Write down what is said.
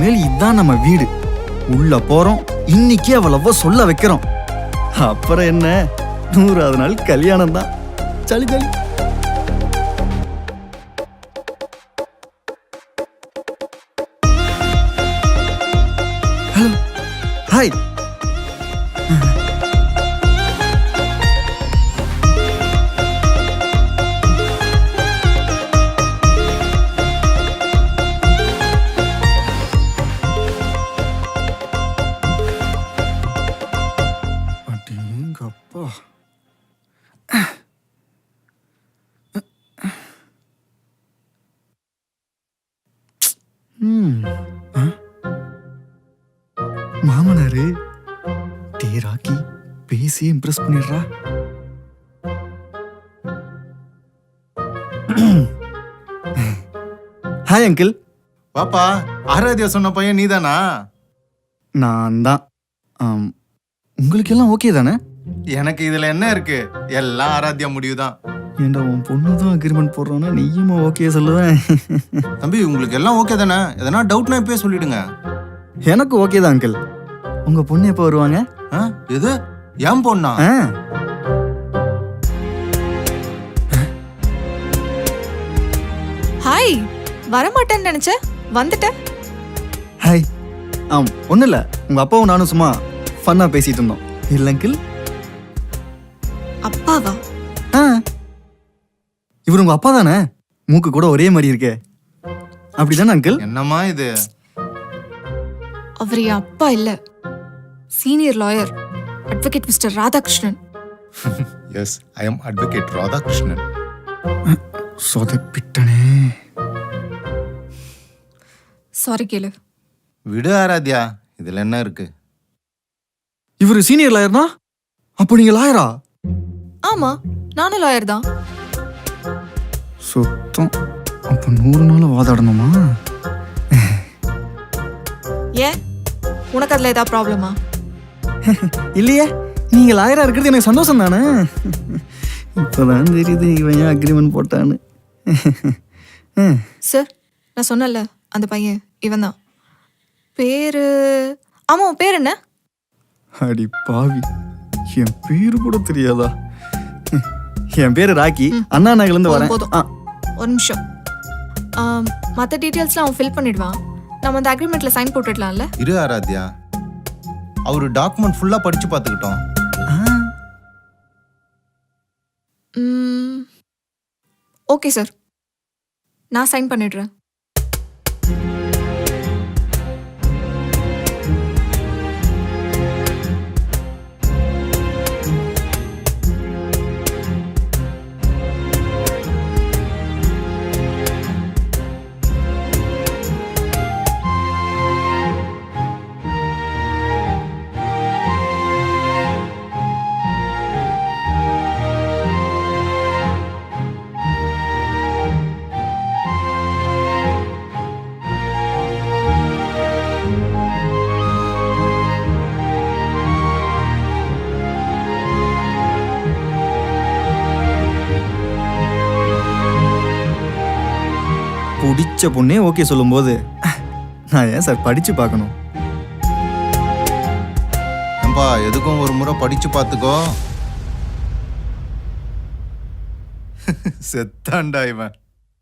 இதான் நம்ம வீடு. உள்ள போறோம் இன்னைக்கு அவளவ சொல்ல வைக்கிறோம். அப்புறம் என்ன? நூறாவது நாள் கல்யாணம் தான். சளி சளி. ஹலோ. ஹாய். மாமனாரு டே ராக்கி பேசி இம்ப்ரெஸ் பண்ணிடுறா. ஹாய் அங்கிள் பாப்பா ஆராத்யா சொன்ன பையன் நீதானா? நான் தான். ஆம், உங்களுக்கு எல்லாம் ஓகே தானே? எனக்கு இதுல என்ன இருக்கு? எல்லாம் ஆராத்யா முடிவுதான். ஏண்டா உன் பொண்ணு தான் அக்ரிமெண்ட் போடுறான்னா நீயுமா ஓகே சொல்லுவேன் தம்பி உங்களுக்கு எல்லாம் ஓகே தானே? எதனா டவுட்னா இப்பயே சொல்லிடுங்க. எனக்கு ஓகே தான் அங்கிள் உங்க பொண்ணு எப்போ வருவாங்க? ஆ? எது? ஏன் பொண்ணா? ஆ. ஹாய் வரமாட்டேன்னு நினைச்சேன் வந்துட்டேன் ஹாய் ஆம் ஒன்றும் இல்லை உங்கள் அப்பாவும் நானும் சும்மா ஃபன்னாக பேசிட்டு இருந்தோம். இல்லை அங்கிள் அப்பாவா? ஆ. இவர் உங்கள் அப்பா தானே? மூக்கு கூட ஒரே மாதிரி இருக்கே. அப்படிதானே அங்கிள் என்னம்மா இது? அவர் என் அப்பா இல்ல. Senior lawyer advocate mister Radhakrishnan. Yes I am advocate Radhakrishnan. சொதப்பிட்டனே sorry கேளு. விடு ஆராத்யா இதுல என்ன இருக்கு? இவர் சீனியர் லாயர்னா அப்போ நீங்கள் லாயரா ஆமா நானும் லாயர் தான். சுத்தம். அப்போ நூறு நாள் வாதாடணுமா? ஏன்? உனக்கு அதுல ஏதாவது ப்ராப்ளமா இல்லையே நீங்கள் லாயராக இருக்கிறது எனக்கு சந்தோஷம் தானே? இப்போதான் தெரியுது இவன் ஏன் அக்ரிமெண்ட் போட்டான்னு. சார் நான் சொன்னல அந்த பையன் இவன் தான். பேரு ஆமா பேர் என்ன? அடி பாவி என் பேரு கூட தெரியாதா? என் பேரு ராக்கி. அண்ணா நகர்லேருந்து வரேன். போதும், ஒரு நிமிஷம். மற்ற டீட்டெயில்ஸ்லாம் அவன் ஃபில் பண்ணிடுவான். நம்ம அந்த அக்ரிமெண்ட்ல சைன் போட்டுடலாம்ல? இரு ஆராத்யா. அவரு டாக்குமெண்ட் ஃபுல்லா படிச்சு பார்த்துக்கிட்டோம். Okay sir. நான் சைன் பண்ணிடுறேன். பிடிச்ச பொண்ணே ஓகே சொல்லும்போது நான் ஏன் சார் படிச்சு பார்க்கணும்? ஏம்பா எதுக்கும் ஒரு முறை படிச்சு பார்த்துக்கோ. செத்தாண்டா இவன்.